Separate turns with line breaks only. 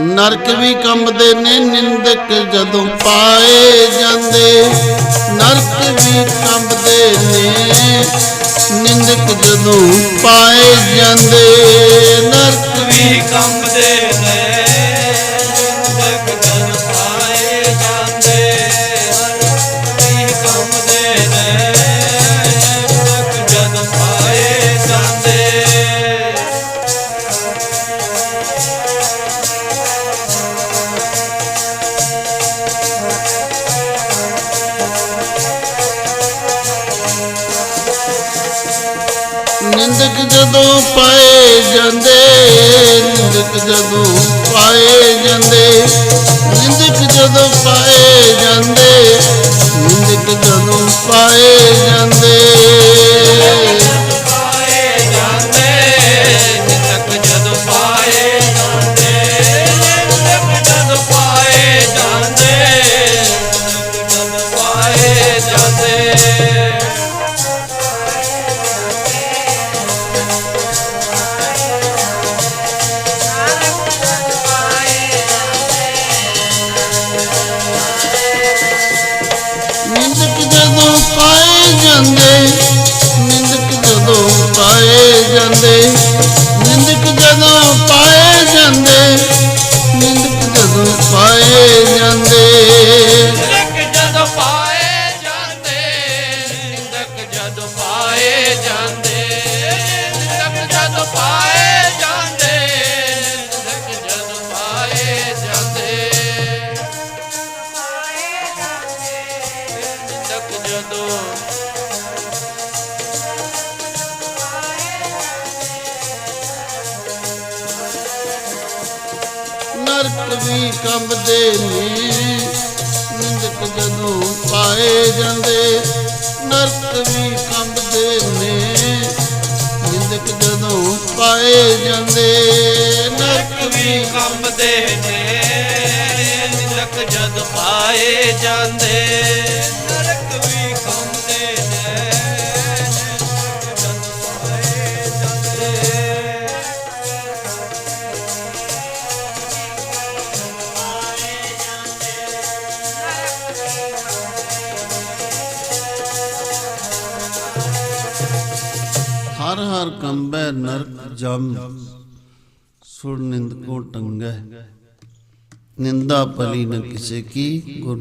ਨਰਕ ਵੀ ਕੰਬਦੇ ਨੇ, ਨਿੰਦਕ ਜਦੋਂ ਪਾਏ ਜਾਂਦੇ। ਨਰਕ ਵੀ ਕੰਬਦੇ ਨੇ, ਨਿੰਦਕ ਜਦੋਂ ਪਾਏ ਜਾਂਦੇ। ਨਰਕ ਵੀ
ਵੀ ਨਿੰਦਕ ਜਦੋਂ ਪਾਏ ਜਾਂਦੇ
ਨਿੰਦਕ ਜਦੋਂ ਪਾਏ ਜਾਂਦੇ ਨਿੰਦਕ ਜਦੋਂ ਪਾਏ ਜਾਂਦੇ ਨਿੰਦਕ ਜਦੋਂ ਪਾਏ ਜਾਂਦੇ, ਨਿੰਦਕ ਜਦੋਂ ਪਾਏ ਜਾਂਦੇ,
ਨਿੰਦਕ ਜਦੋਂ ਪਾਏ ਜਾਂਦੇ। ਨਿੰਦਕ ਜਦੋਂ ਪਾਏ ਜਾਂਦੇ, ਨਿੰਦਕ ਜਦੋਂ ਪਾਏ ਜਾਂਦੇ,
ਨਿੰਦਕ ਜਦੋਂ ਪਾਏ ਜਾਂਦੇ, ਨਿੰਦਕ ਜਦੋਂ ਪਾਏ ਜਾਂਦੇ। ਨਿੰਦਕ ਜਦੋਂ ਨਰਕ ਵੀ ਕੰਬਦੇ ਨੇ। ਨਿੰਦਕ ਜਦੋਂ ਪਾਏ ਜਾਂਦੇ, ਨਰਕ ਵੀ ਕੰਬਦੇ ਨੇ। ਨਿੰਦਕ ਜਦੋਂ ਪਾਏ ਜਾਂਦੇ,
ਨਰਕ ਵੀ ਕੰਬਦੇ ਨੇ। ਨਿੰਦਕ ਜਦ ਪਾਏ ਜਾਂਦੇ
ਹਰ ਹਰ ਕੰਬੈ ਨਰਕ ਜਮ। ਸੁਰ ਨਿੰਦਕੋ ਟੰਗੈ। ਨਿੰਦਾ ਪਲੀ ਨ ਕਿਸੇ ਕੀ ਗੁਰ